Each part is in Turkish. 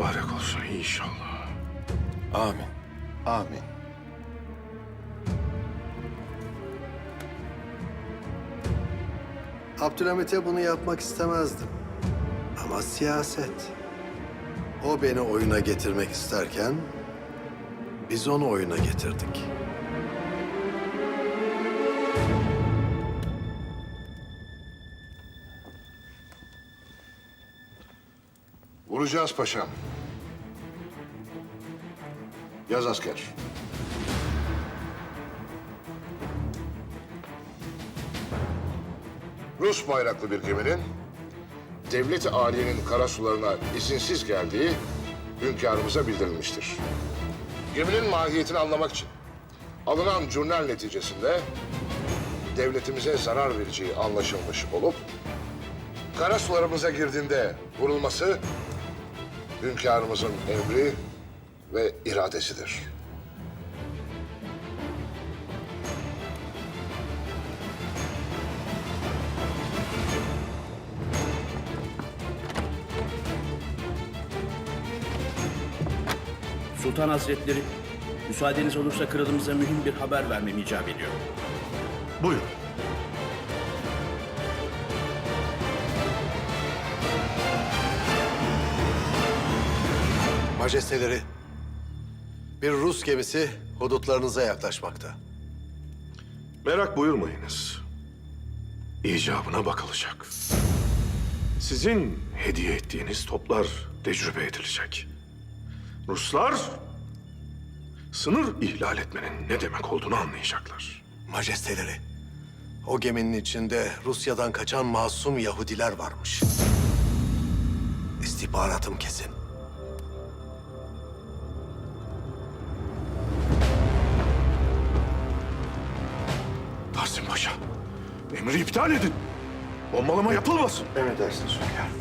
mübarek olsun inşallah. Amin. Amin. Abdülhamit'e bunu yapmak istemezdim. Ama siyaset. O beni oyuna getirmek isterken biz onu oyuna getirdik. Vuracağız paşam. Yaz asker. Rus bayraklı bir geminin devlet-i aliyenin kara sularına izinsiz geldiği hünkârımıza bildirilmiştir. Geminin mahiyetini anlamak için alınan curnal neticesinde devletimize zarar vereceği anlaşılmış olup kara sularımıza girdiğinde vurulması hünkârımızın emri ve iradesidir. Sultan Hazretleri, müsaadeniz olursa kralımıza mühim bir haber vermem icap ediyor. Buyurun. Majesteleri, bir Rus gemisi hudutlarınıza yaklaşmakta. Merak buyurmayınız. İcabına bakılacak. Sizin hediye ettiğiniz toplar tecrübe edilecek. Ruslar sınır ihlal etmenin ne demek olduğunu anlayacaklar. Majesteleri, o geminin içinde Rusya'dan kaçan masum Yahudiler varmış. İstihbaratım kesin. Tahsin Paşa, emri iptal edin. Bombalama yapılmasın. Emredersiniz hünkârım.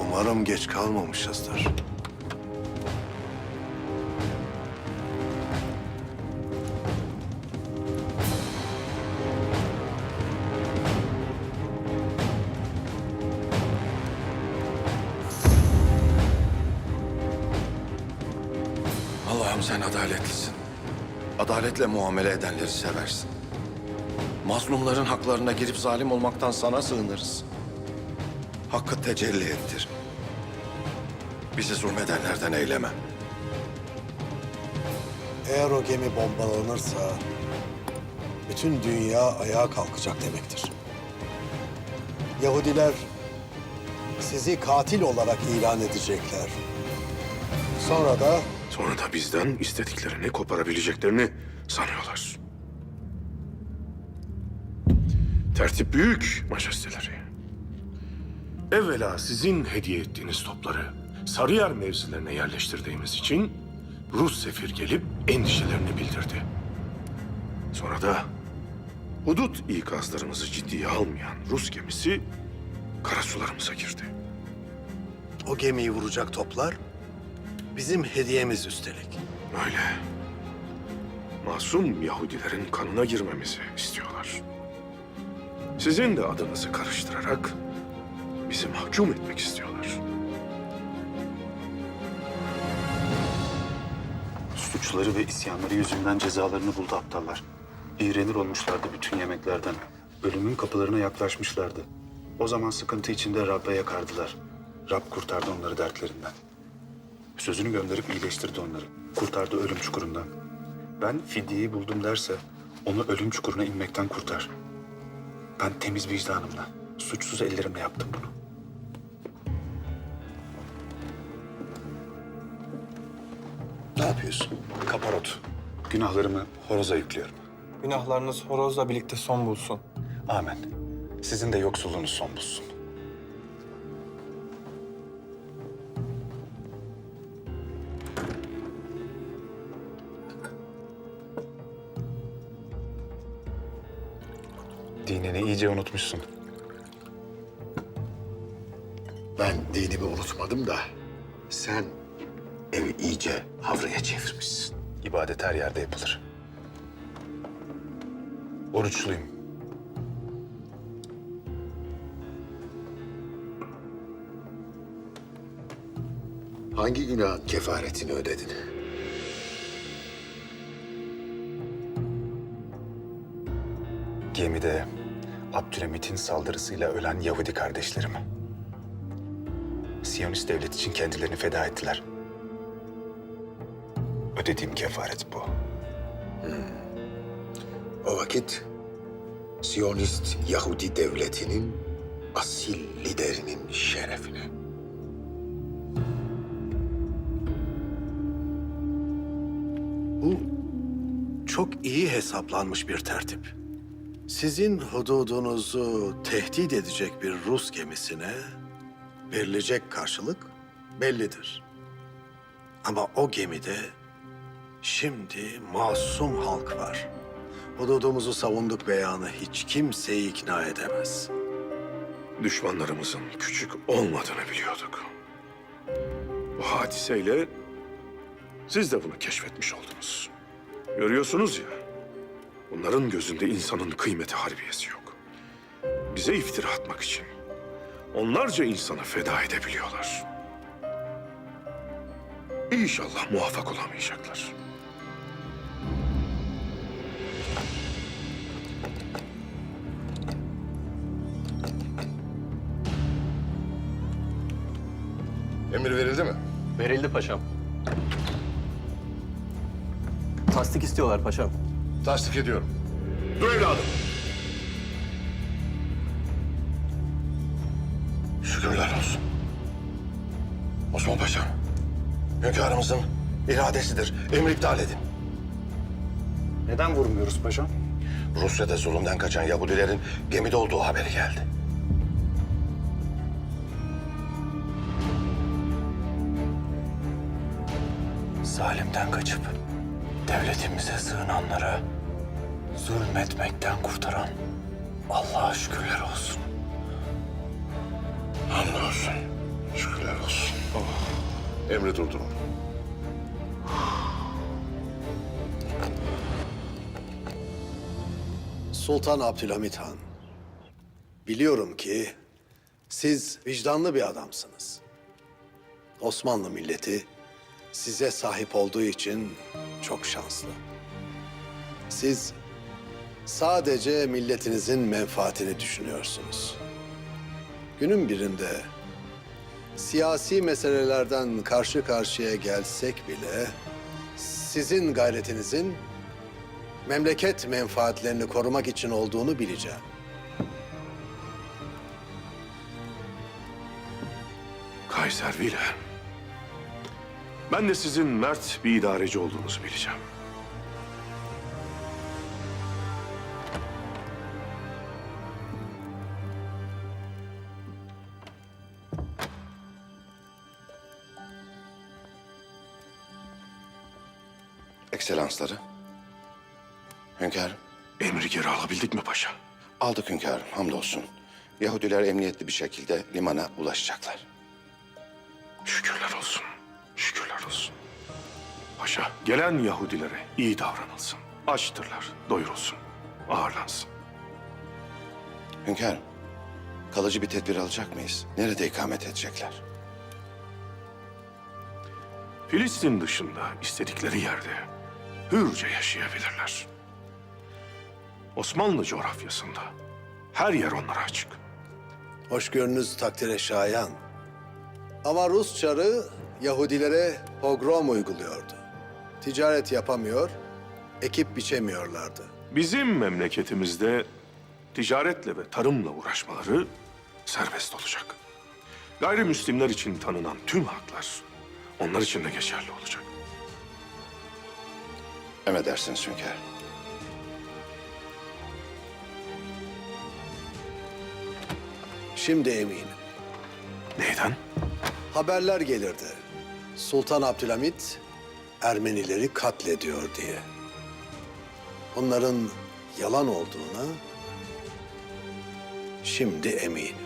Umarım geç kalmamışızdır. Sen adaletlisin. Adaletle muamele edenleri seversin. Mazlumların haklarına girip zalim olmaktan sana sığınırız. Hakkı tecelli ettir. Bizi zulmedenlerden eyleme. Eğer o gemi bombalanırsa bütün dünya ayağa kalkacak demektir. Yahudiler sizi katil olarak ilan edecekler. Sonra da Sonra da bizden istediklerini koparabileceklerini sanıyorlar. Tertip büyük majesteleri. Evvela sizin hediye ettiğiniz topları Sarıyer mevzilerine yerleştirdiğimiz için Rus sefir gelip endişelerini bildirdi. Sonra da hudut ikazlarımızı ciddiye almayan Rus gemisi karasularımıza girdi. o gemiyi vuracak toplar bizim hediyemiz üstelik. Öyle. Masum Yahudilerin kanına girmemizi istiyorlar. Sizin de adınızı karıştırarak bizi mahkum etmek istiyorlar. Suçları ve isyanları yüzünden cezalarını buldu aptallar. İğrenir olmuşlardı bütün yemeklerden. Ölümün kapılarına yaklaşmışlardı. O zaman sıkıntı içinde Rab'be yakardılar. Rab kurtardı onları dertlerinden. Sözünü gönderip iyileştirdi onları. Kurtardı ölüm çukurundan. Ben fidyeyi buldum derse onu ölüm çukuruna inmekten kurtar. Ben temiz vicdanımla, suçsuz ellerimle yaptım bunu. Ne yapıyorsun? Kaparot. Günahlarımı horoza yüklüyorum. Günahlarınız horozla birlikte son bulsun. Amen. Sizin de yoksulluğunuz son bulsun. Dinini iyice unutmuşsun. Ben dinimi unutmadım da sen evi iyice havraya çevirmişsin. İbadet her yerde yapılır. Oruçluyum. Hangi günahın kefaretini ödedin? Gemide Abdülhamit'in saldırısıyla ölen Yahudi kardeşlerim. Siyonist devlet için kendilerini feda ettiler. Ödediğim kefaret bu. O vakit Siyonist Yahudi devletinin asil liderinin şerefine. Bu çok iyi hesaplanmış bir tertip. Sizin hududunuzu tehdit edecek bir Rus gemisine verilecek karşılık bellidir. Ama o gemide şimdi masum halk var. Hududumuzu savunduk beyanı hiç kimseyi ikna edemez. Düşmanlarımızın küçük olmadığını biliyorduk. Bu hadiseyle siz de bunu keşfetmiş oldunuz. Görüyorsunuz ya, bunların gözünde insanın kıymeti harbiyesi yok. Bize iftira atmak için onlarca insanı feda edebiliyorlar. İnşallah muvaffak olamayacaklar. Emir verildi mi? Verildi paşam. Tasdik istiyorlar paşam. Tasdik ediyorum. Dur evladım. Şükürler olsun. Osman Paşam, hünkârımızın iradesidir. Emri iptal edin. Neden vurmuyoruz paşam? Rusya'da zulümden kaçan Yahudilerin gemide olduğu haberi geldi. Zalimden kaçıp devletimize sığınanlara zulmetmekten kurtaran Allah'a şükürler olsun. Hamdolsun. Şükürler olsun. Emri durdurun. Sultan Abdülhamit Han, biliyorum ki siz vicdanlı bir adamsınız. Osmanlı milleti size sahip olduğu için çok şanslı. Siz sadece milletinizin menfaatini düşünüyorsunuz. Günün birinde siyasi meselelerden karşı karşıya gelsek bile sizin gayretinizin memleket menfaatlerini korumak için olduğunu bileceğim. Kaiser Wilhelm. Ben de sizin mert bir idareci olduğunuzu bileceğim. Ekselansları. Hünkârım. Emri geri alabildik mi paşa? Aldık hünkârım, hamdolsun. Yahudiler emniyetli bir şekilde limana ulaşacaklar. Şükürler olsun. Şükürler olsun. Paşa, gelen Yahudilere iyi davranılsın. Açtırlar, doyurulsun, ağırlansın. Hünkârım, kalıcı bir tedbir alacak mıyız? Nerede ikamet edecekler? Filistin dışında istedikleri yerde hürce yaşayabilirler. Osmanlı coğrafyasında her yer onlara açık. Hoşgörünüz takdire şayan. Ama Rus çarı Yahudilere pogrom uyguluyordu. Ticaret yapamıyor, ekip biçemiyorlardı. Bizim memleketimizde ticaretle ve tarımla uğraşmaları serbest olacak. Gayrimüslimler için tanınan tüm haklar onlar için de geçerli olacak. Emredersiniz hünkârım. Şimdi eminim. Neyden? Haberler gelirdi. Sultan Abdülhamit Ermenileri katlediyor diye. Bunların yalan olduğuna şimdi eminim.